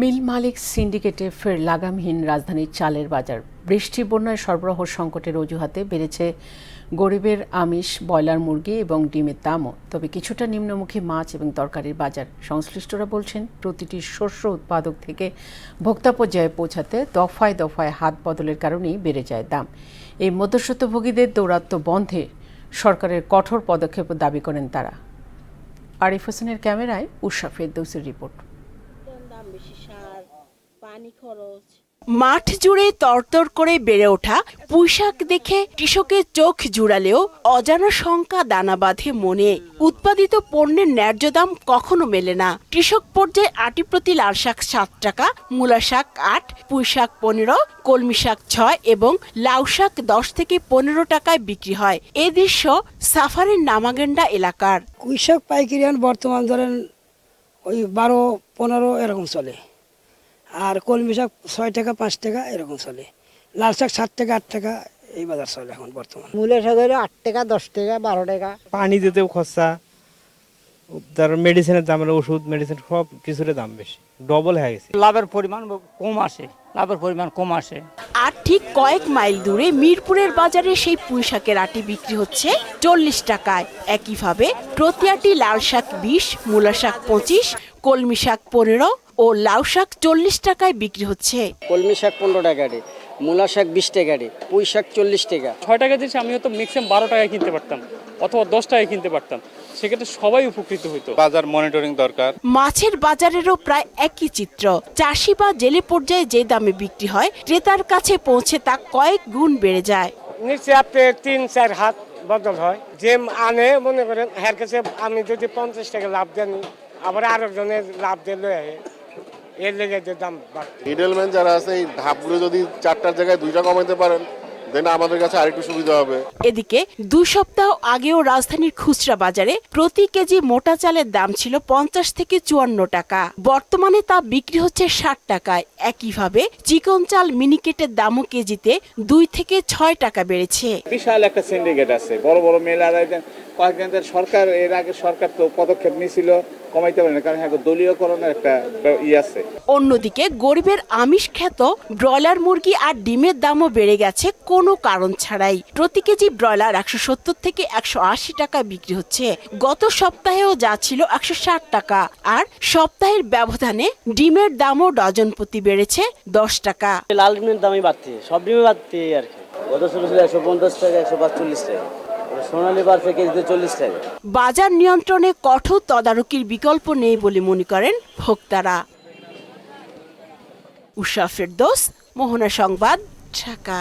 মিল মালিক সিন্ডিকেটে ফের লাগামহীন রাজধানীর চালের বাজার। বৃষ্টি, বন্যায় সরবরাহ সংকটের অজুহাতে বেড়েছে গরিবের আমিষ, ব্রয়লার মুরগি এবং ডিমের দামও। তবে কিছুটা নিম্নমুখী মাছ এবং তরকারির বাজার। সংশ্লিষ্টরা বলছেন, প্রতিটি শস্য উৎপাদক থেকে ভোক্তা পর্যায়ে পৌঁছাতে দফায় দফায় হাত বদলের কারণেই বেড়ে যায় দাম। এই মধ্যস্বত্বভোগীদের দৌরাত্ম্য বন্ধে সরকারের কঠোর পদক্ষেপ দাবি করেন তারা। আরিফ হোসেনের ক্যামেরায় উষা ফেরদৌসের রিপোর্ট। সার পানি খরচ। মাঠ জুড়ে তরতর করে বেড়ে ওঠা পুঁইশাক দেখে কৃষকের চোখ জুড়ালেও অজানা শঙ্কা দানা বাঁধে মনে। উৎপাদিত পণ্যের ন্যায্য দাম কখনো মেলে না। কৃষক পর্যায়ে আটি প্রতি লাল শাক সাত টাকা মূলা শাক আট পুঁই শাক পনেরো কলমি শাক ছয় এবং লাউ শাক দশ থেকে পনেরো টাকায় বিক্রি হয়। এ দৃশ্য সাফারের নামাগেন্ডা এলাকার। কৃষক পাইকারি বর্তমান ধরেন ওই বারো পনেরো এরকম চলে। আর কলমি শাক ছয় টাকা পাঁচ টাকা এরকম চলে। লাল শাক সাত টাকা আট টাকা এই বাজার চলে এখন বর্তমান। মূলের শাকের আট টাকা দশ টাকা বারো টাকা। পানি দিতেও খরচা তার মেডিসিনের দামের ওষুধ মেডিসিন সব কিছুর দাম বেশি। ডবল হয়ে গেছে। লাভের পরিমাণ কম আসে লাভের পরিমাণ কম আসে। আর ঠিক কয়েক মাইল দূরে মিরপুরের বাজারে সেই পুঁই শাকের আটি বিক্রি হচ্ছে চল্লিশ টাকায়। একইভাবে প্রতি আটি লাল শাক বিশ মূলা শাক পঁচিশ কলমি শাক পনেরো ও লাউ শাক চল্লিশ টাকায় বিক্রি হচ্ছে। কলমি শাক পনেরো টাকারে মূলা শাক বিশ টাকারে পুঁই শাক চল্লিশ টাকা। ছয় টাকা জিনিস আমি হয়তো ম্যাক্সিমাম বারো টাকায় কিনতে পারতাম অথবা দশ টাকায় কিনতে পারতাম। সেক্ষেত্রে সবাই উপকৃত হতো বাজার মনিটরিং দরকার। মাছের বাজারেরও প্রায় একই চিত্র। চাষি বা জেলে পর্যায়ে যে দামে বিক্রি হয় ক্রেতার কাছে পৌঁছে তা কয়েক গুণ বেড়ে যায়। নিচে আপনি তিন চার হাত বদল হয়। যে আনে মনে করেন হ্যার কাছে আমি যদি পঞ্চাশ টাকা লাভ জানি আবার আরেকজনের লাভ দিয়ে লয়ে আহে এর লেগে যে দাম মিডলম্যান যারা আছে এই ধাপগুলো যদি চারটার জায়গায় দুইটা কমাইতে পারেন দেন আমাদের কাছে আরেকটু সুবিধা হবে। এদিকে দুই সপ্তাহ আগেও রাজধানীর খুচরা বাজারে প্রতি কেজি মোটা চালের দাম ছিল পঞ্চাশ থেকে চুয়ান্ন টাকা। বর্তমানে তা বিক্রি হচ্ছে ষাট টাকায়। একইভাবে চিকন চাল মিনিকেটের দামও কেজিতে দুই থেকে ছয় টাকা বেড়েছে। বিশাল একটা সিন্ডিকেট আছে। বড় বড় মেলা কয়েকদিন সরকার এর আগে সরকার তো পদক্ষেপ নিয়েছিল কমাইতে পারে না কারণ হ্যাঁ দলীয়করণের একটা ই আছে। অন্যদিকে গরিবের আমিষ খ্যাত ব্রয়লার মুরগি আর ডিমের দামও বেড়ে গেছে কোনো কারণ ছাড়াই। প্রতি কেজি ব্রয়লার একশো সত্তর থেকে একশো আশি টাকায় বিক্রি হচ্ছে। গত সপ্তাহেও যা ছিল একশো ষাট টাকা। আর সপ্তাহের ব্যবধানে ডিমের দামও ডজন প্রতি বেড়েছে দশ টাকা। লাল ডিমের দামই বাড়ছে সব ডিমে এই আর কি। গত ছিল ছিল একশো পঞ্চাশ টাকা একশো পাঁচচল্লিশ টাকা। বাজার নিয়ন্ত্রণে কঠোর তদারকির বিকল্প নেই বলে মনে করেন ভোক্তারা। উষা ফেরদোস, মোহনা সংবাদ, ঢাকা।